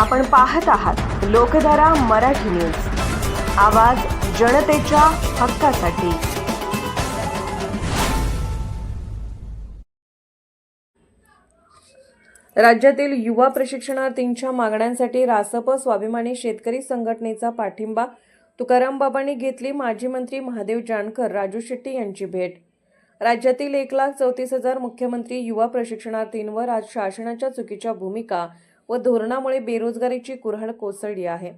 आपण पाहत आहात लोकधारा मराठी न्यूज. आवाज जनतेच्या हक्कासाठी. राज्यातील युवा प्रशिक्षणार्थींच्या मागण्यांसाठी रासप स्वाभिमानी शेतकरी संघटनेचा पाठिंबा. तुकाराम बाबांनी घेतली माजी मंत्री महादेव जानकर राजू शेट्टी यांची भेट. राज्यातील एक लाख चौतीस हजार मुख्यमंत्री युवा प्रशिक्षणार्थींवर आज शासनाच्या चुकीच्या भूमिका व धोरणामुळे बेरोजगारीची कुऱ्हाड कोसळली आहे.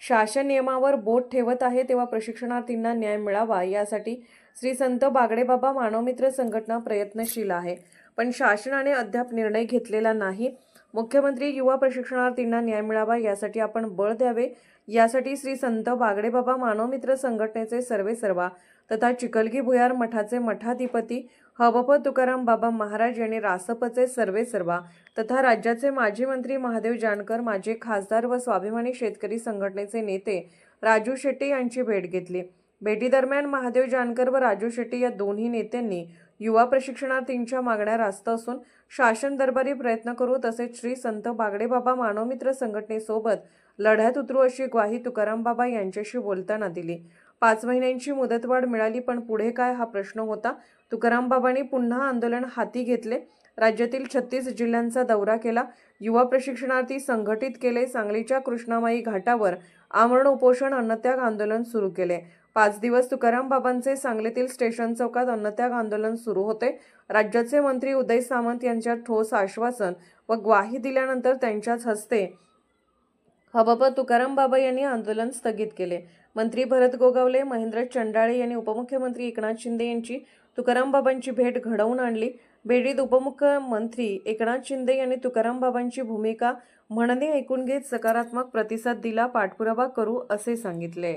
शासन नियमावर बोट ठेवत आहे तेव्हा प्रशिक्षणार्थींना न्याय मिळावा यासाठी श्री संत बागडेबाबा मानवमित्र संघटना प्रयत्नशील आहे. पण शासनाने अद्याप निर्णय घेतलेला नाही. मुख्यमंत्री युवा प्रशिक्षणार्थींना न्याय मिळावा यासाठी आपण बळ द्यावे यासाठी श्री संत बागडेबाबा मानवमित्र संघटनेचे सर्वे सर्वा तथा चिकलगी भुयार मठाचे मठाधिपती हबप तुकाराम बाबा महाराज यांनी रासपचे सर्वे सर्वा तथा राज्याचे माजी मंत्री महादेव जानकर माजी खासदार व स्वाभिमानी शेतकरी संघटनेचे नेते राजू शेट्टी यांची भेट घेतली. भेटीदरम्यान महादेव जानकर व राजू शेट्टी या दोन्ही नेत्यांनी युवा प्रशिक्षणार्थींच्या मागण्या रास्त असून शासन दरबारी प्रयत्न करू तसेच श्री संत बागडेबाबा मानवमित्र संघटनेसोबत लढ्यात उतरू अशी ग्वाही तुकाराम बाबा यांच्याशी बोलताना दिली. पाच महिन्यांची मुदतवाढ मिळाली पण पुढे काय हा प्रश्न होता? तुकाराम बाबांनी पुन्हा आंदोलन हाती घेतले. राज्यातील छत्तीस जिल्ह्यांचा दौरा केला. युवा प्रशिक्षणार्थी संघटित केले. सांगलीच्या कृष्णामाई घाटावर आमरण उपोषण अन्नत्याग आंदोलन सुरू केले. पाच दिवस तुकाराम बाबांचे सांगलीतील स्टेशन चौकात अन्नत्याग आंदोलन सुरू होते. राज्याचे मंत्री उदय सामंत यांच्या ठोस आश्वासन व ग्वाही दिल्यानंतर त्यांच्याच हस्ते हबप तुकाराम बाबा यांनी आंदोलन स्थगित केले. मंत्री भरत गोगावले महेंद्र चंडाळे यांनी उपमुख्यमंत्री एकनाथ शिंदे यांची तुकाराम बाबांची भेट घडवून आणली. भेटीत उपमुख्यमंत्री एकनाथ शिंदे यांनी तुकाराम बाबांची भूमिका म्हणणे ऐकून घेत सकारात्मक प्रतिसाद दिला पाठपुरावा करू असे सांगितले.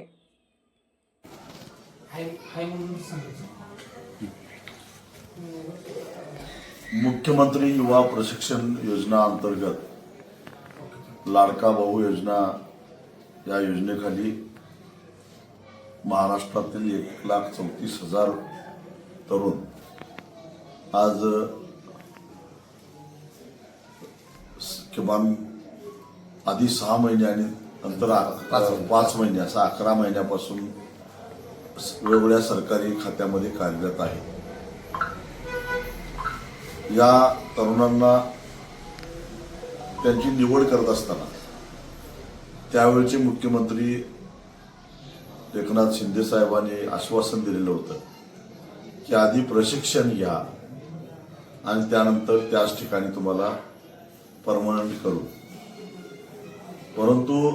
मुख्यमंत्री युवा प्रशिक्षण योजना अंतर्गत लाडका भाऊ योजना या योजनेखाली महाराष्ट्रातील एक लाख चौतीस हजार तरुण आज किमान आधी सहा महिने आणि नंतर पाच महिने असं अकरा महिन्यापासून वेगवेगळ्या सरकारी खात्यामध्ये कार्यरत आहे. या तरुणांना त्यांची निवड करत असताना. त्यावेळचे मुख्यमंत्री एकनाथ शिंदे साहेबांनी आश्वासन दिलेलं होतं की आधी प्रशिक्षण घ्या आणि त्यानंतर त्याच ठिकाणी तुम्हाला परमनंट करू. परंतु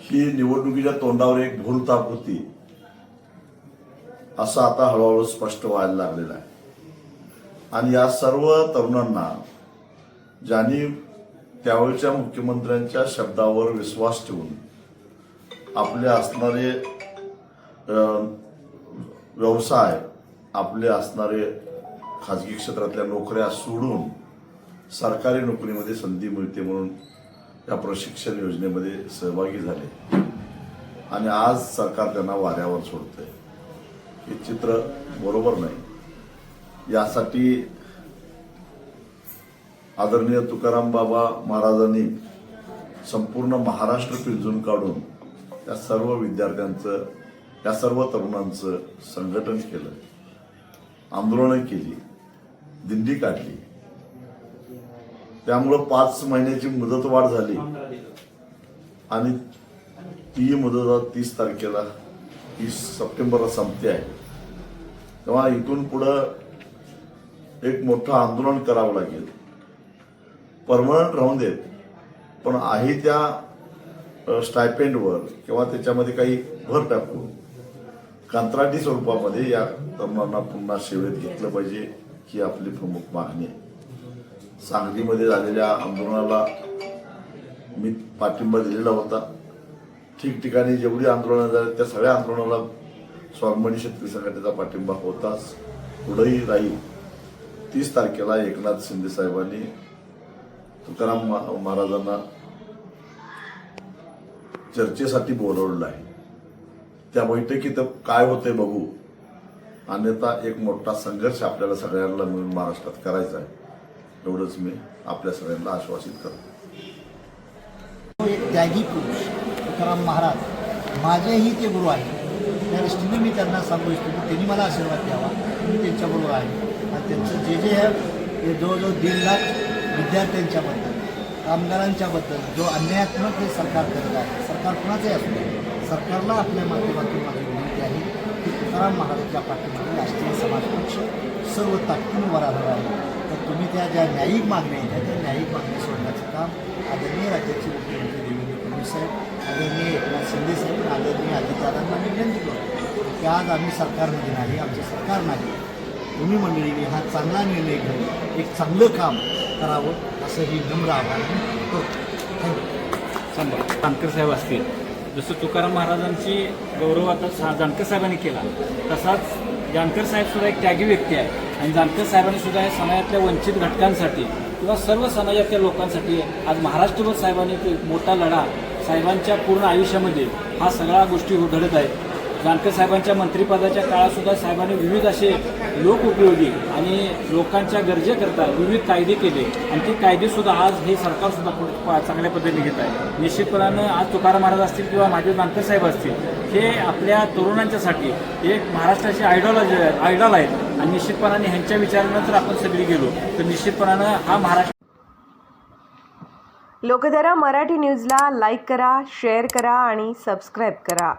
ही निवडणुकीच्या तोंडावर एक भूलताप होती असं आता हळूहळू स्पष्ट व्हायला लागलेलं आहे. आणि या सर्व तरुणांना ज्यांनी त्यावेळच्या मुख्यमंत्र्यांच्या शब्दावर विश्वास ठेवून आपले असणारे व्यवसाय आपले असणारे खाजगी क्षेत्रातल्या नोकऱ्या सोडून सरकारी नोकरीमध्ये संधी मिळते म्हणून या प्रशिक्षण योजनेमध्ये सहभागी झाले. आणि आज सरकार त्यांना वाऱ्यावर सोडतंय. हे चित्र बरोबर नाही. यासाठी आदरणीय तुकाराम बाबा महाराजांनी संपूर्ण महाराष्ट्र पिंजून काढून त्या सर्व विद्यार्थ्यांचं त्या सर्व तरुणांचं संघटन केलं. आंदोलनं केली. दिंडी काढली. त्यामुळं पाच महिन्याची मुदतवाढ झाली. आणि ती मुदत तीस तारखेला तीस सप्टेंबरला संपते आहे. तेव्हा इथून पुढं एक मोठं आंदोलन करावं लागेल. परमनंट राहून देत. पण आहे त्या स्टायपेंडवर किंवा त्याच्यामध्ये काही भर टाकून कंत्राटी स्वरूपामध्ये या तरुणांना पुन्हा सेवेत घेतलं पाहिजे ही आपली प्रमुख मागणी आहे. सांगलीमध्ये झालेल्या आंदोलनाला मी पाठिंबा दिलेला होता. ठिकठिकाणी जेवढी आंदोलनं झाली त्या सगळ्या आंदोलनाला स्वाभिमानी शेतकरी संघटनेचा पाठिंबा होताच. पुढेही राहील. तीस तारखेला एकनाथ शिंदे साहेबांनी तुकाराम महाराजांना चर्चेसाठी बोलवलेलं आहे. त्या बैठकीत काय होते बघू. अन्यथा एक मोठा संघर्ष आपल्याला सगळ्यांना मिळून महाराष्ट्रात करायचा आहे. एवढंच मी आपल्या सगळ्यांना आश्वासित करतो. एक त्यागी पुरुष तुकाराम महाराज माझेही ते गुरु आहेत. त्या दृष्टीने मी त्यांना सांगू इच्छितो. की त्यांनी मला आशीर्वाद द्यावा. मी त्यांच्याबरोबर आहे. आणि त्यांचं जे जे आहे ते जवळजवळ दीड लाख विद्यार्थ्यांच्याबद्दल कामगारांच्याबद्दल जो अन्यायात्मक हे सरकार करत आहे सरकार कुणाचंही असू दे सरकारला आपल्या माध्यमातून माझी विनंती आहे की तुकाराम महाराजांच्या पाठीमागे राष्ट्रीय समाज पक्ष सर्व ताकदीने उभा राहणार आहे. तर तुम्ही त्या ज्या न्यायिक मागण्या आहेत त्या न्यायिक मागण्या सोडण्याचं काम आदरणीय राज्याचे मुख्यमंत्री देवेंद्र फडणवीस साहेब आदरणीय एकनाथ शिंदे साहेब आणि आदरणीय अधिकाऱ्यांना मी विनंती करतो. की आज आम्ही सरकारमध्ये नाही आमचं सरकार नाही. तुम्ही मंडळीने हा चांगला निर्णय घेऊन एक चांगलं काम करावं असं ही नम्र आव्हान मी करतो थँक्यू जानकर साहेब असतील. जसं तुकाराम महाराजांची गौरव आता सा- जानकर साहेबांनी केला. तसाच जानकर साहेब सुद्धा एक त्यागी व्यक्ती आहे. आणि जानकर साहेबांनी सुद्धा या समाजातल्या वंचित घटकांसाठी किंवा सर्व समाजातल्या लोकांसाठी आज महाराष्ट्रभर साहेबांनी एक मोठा लढा साहेबांच्या पूर्ण आयुष्यामध्ये हा सगळ्या गोष्टी उघडत आहेत जानकर साहेबांच्या मंत्रिपदाच्या काळात सुद्धा साहेबांनी विविध असे लोक उपयोगी आणि लोकांच्या गरजेकरता विविध कायदे केले. आणि ते कायदे सुद्धा आज हे सरकार सुद्धा पुढे चांगल्या पद्धतीने घेत आहे. निश्चितपणानं आज तुकाराम महाराज असतील किंवा माझे जानकर साहेब असतील हे आपल्या तरुणांच्यासाठी एक महाराष्ट्राचे आयडॉलॉजी आयडॉल आहेत. आणि निश्चितपणाने ह्यांच्या विचारानं जर आपण सगळी गेलो तर निश्चितपणानं हा महाराष्ट्र लोकधारा मराठी न्यूजला लाईक करा शेअर करा आणि सबस्क्राईब करा.